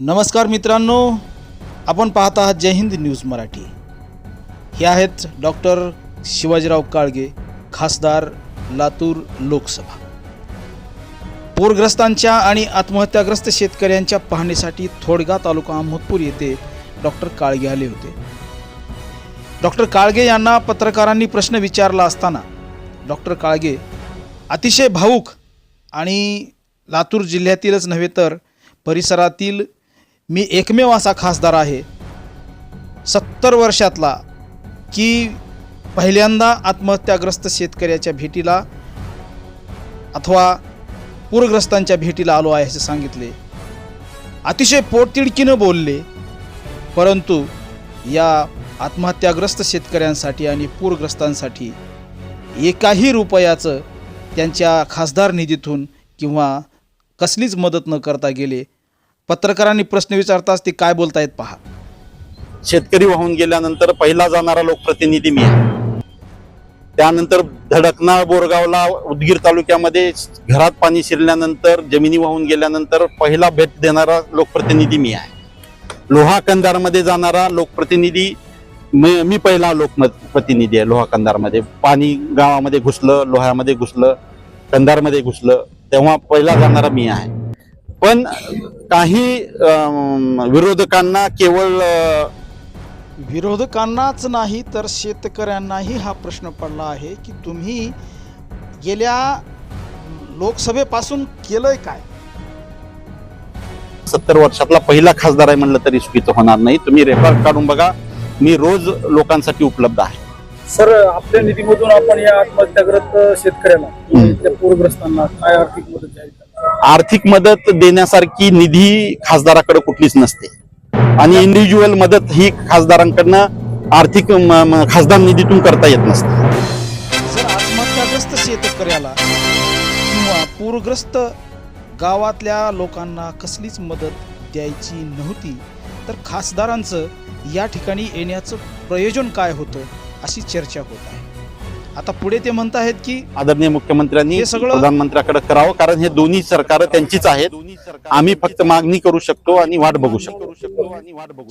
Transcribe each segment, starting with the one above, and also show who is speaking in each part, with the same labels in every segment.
Speaker 1: नमस्कार मित्रांनो आपण पाहत आहात जय हिंद न्यूज मराठी. हे आहेत डॉक्टर शिवाजीराव काळगे खासदार लातूर लोकसभा. पूरग्रस्तांच्या आणि आत्महत्याग्रस्त शेतकऱ्यांच्या पाहणीसाठी थोडगा तालुका अहमदपूर येथे डॉक्टर काळगे आले होते. डॉक्टर काळगे यांना पत्रकारांनी प्रश्न विचारला असताना डॉक्टर काळगे अतिशय भावुक आणि लातूर जिल्ह्यातीलच नव्हे तर परिसरातील मी एकमेव असा खासदार आहे. सत्तर वर्षातला की पहिल्यांदा आत्महत्याग्रस्त शेतकऱ्याच्या भेटीला अथवा पूरग्रस्तांच्या भेटीला आलो आहे असे सांगितले. अतिशय पोटतिडकीनं बोलले परंतु या आत्महत्याग्रस्त शेतकऱ्यांसाठी आणि पूरग्रस्तांसाठी एकाही रुपयाचं त्यांच्या खासदार निधीतून किंवा कसलीच मदत न करता गेले पत्रकारांनी प्रश्न विचारताच ते काय बोलतायत पहा.
Speaker 2: शेतकरी वाहून गेल्यानंतर पहिला जाणारा लोकप्रतिनिधी मी आहे. त्यानंतर धडकना बोरगावला उदगीर तालुक्यामध्ये घरात पाणी शिरल्यानंतर जमिनी वाहून गेल्यानंतर पहिला भेट देणारा लोकप्रतिनिधी मी आहे. लोहा कंदारमध्ये जाणारा लोकप्रतिनिधी मी मी पहिला लोकप्रतिनिधी आहे लोहा कंदारमध्ये. पाणी गावामध्ये घुसलं लोह्यामध्ये घुसलं कंदारमध्ये घुसलं तेव्हा पहिला जाणारा मी आहे. पण काही अं, विरोधकांना केवळ
Speaker 1: विरोधकांनाच नाही तर शेतकऱ्यांनाही हा प्रश्न पडला आहे की तुम्ही गेल्या लोकसभेपासून केलंय काय?
Speaker 2: सत्तर वर्षातला पहिला खासदार आहे म्हणलं तरी चुकीचं होणार नाही. तुम्ही रेकॉर्ड काढून बघा मी रोज लोकांसाठी उपलब्ध आहे.
Speaker 3: सर आपल्या निधीमधून आपण या आत्महत्याग्रस्त शेतकऱ्यांना पूरग्रस्तांना काय आर्थिक मदत करणार?
Speaker 2: आर्थिक मदत देण्यासारखी निधी खासदाराकडे कुठलीच नसते. आणि इंडिव्हिज्युअल मदत ही खासदारांकडनं आर्थिक खासदार निधीतून करता येत नसते.
Speaker 1: जर आत्महत्याग्रस्त शेतकऱ्याला किंवा पूरग्रस्त गावातल्या लोकांना कसलीच मदत द्यायची नव्हती तर खासदारांचं या ठिकाणी येण्याचं प्रयोजन काय होतं अशी चर्चा होत आहे. आता पुढे ते म्हणत आहेत की
Speaker 2: आदरणीय मुख्यमंत्र्यांनी
Speaker 1: हे सगळं-
Speaker 2: प्रधानमंत्र्याकडे करावं कारण हे दोन्ही सरकार त्यांचीच आहेत. आम्ही फक्त मागणी करू शकतो आणि वाट बघू शकतो.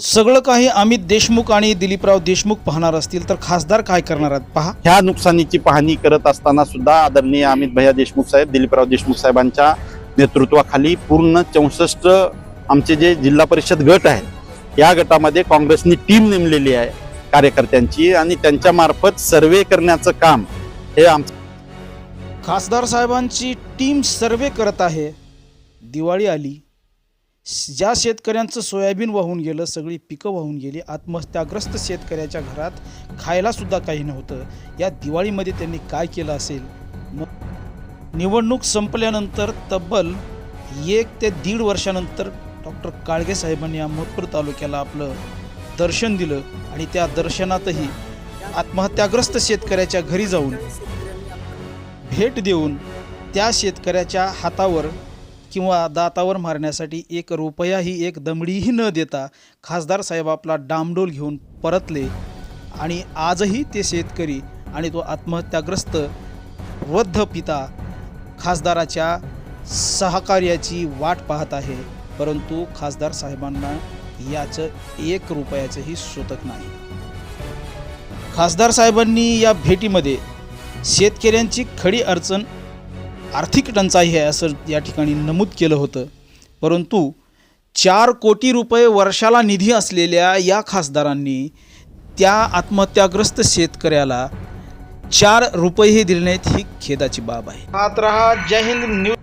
Speaker 1: सगळं काही अमित देशमुख आणि दिलीपराव देशमुख पाहणार असतील तर खासदार काय करणार आहेत? पहा.
Speaker 2: ह्या नुकसानीची पाहणी करत असताना सुद्धा आदरणीय अमित भैया देशमुख साहेब दिलीपराव देशमुख साहेबांच्या नेतृत्वाखाली पूर्ण चौसष्ट आमचे जे जिल्हा परिषद गट आहेत या गटामध्ये काँग्रेसनी टीम नेमलेली आहे. कार्यकर्त्यांची आणि त्यांच्या मार्फत सर्वे करण्याचं काम हे आमचं
Speaker 1: खासदार साहेबांची टीम सर्वे करत आहे. दिवाळी आली. ज्या शेतकऱ्यांचं सोयाबीन वाहून गेलं सगळी पिकं वाहून गेली आत्महत्याग्रस्त शेतकऱ्याच्या घरात खायलासुद्धा काही नव्हतं. या दिवाळीमध्ये त्यांनी काय केलं असेल? मग निवडणूक संपल्यानंतर तब्बल एक ते दीड वर्षानंतर डॉक्टर काळगे साहेबांनी अहमदपूर तालुक्याला आपलं दर्शन दिलं आणि त्या दर्शनातही आत्महत्याग्रस्त शेतकऱ्याच्या घरी जाऊन भेट देऊन त्या शेतकऱ्याच्या हातावर किंवा दातावर मारण्यासाठी एक रुपयाही एक दमडीही न देता खासदार साहेब आपला डामडोल घेऊन परतले आणि आजही ते शेतकरी आणि तो आत्महत्याग्रस्त वृद्ध पिता खासदाराच्या सहकार्याची वाट पाहत आहे. परंतु खासदार साहेबांना याचं एक रुपयाचंही सुतक नाही. खासदार साहेबांनी या भेटीमध्ये शेतकऱ्यांची खडी अडचण आर्थिक टंचाई आहे असं या ठिकाणी नमूद केलं होतं. परंतु चार कोटी रुपये वर्षाला निधी असलेल्या या खासदारांनी त्या आत्महत्याग्रस्त शेतकऱ्याला चार रुपयेही दिले नाहीत ही खेदाची बाब आहे. मात्र हा जय हिंद न्यूज.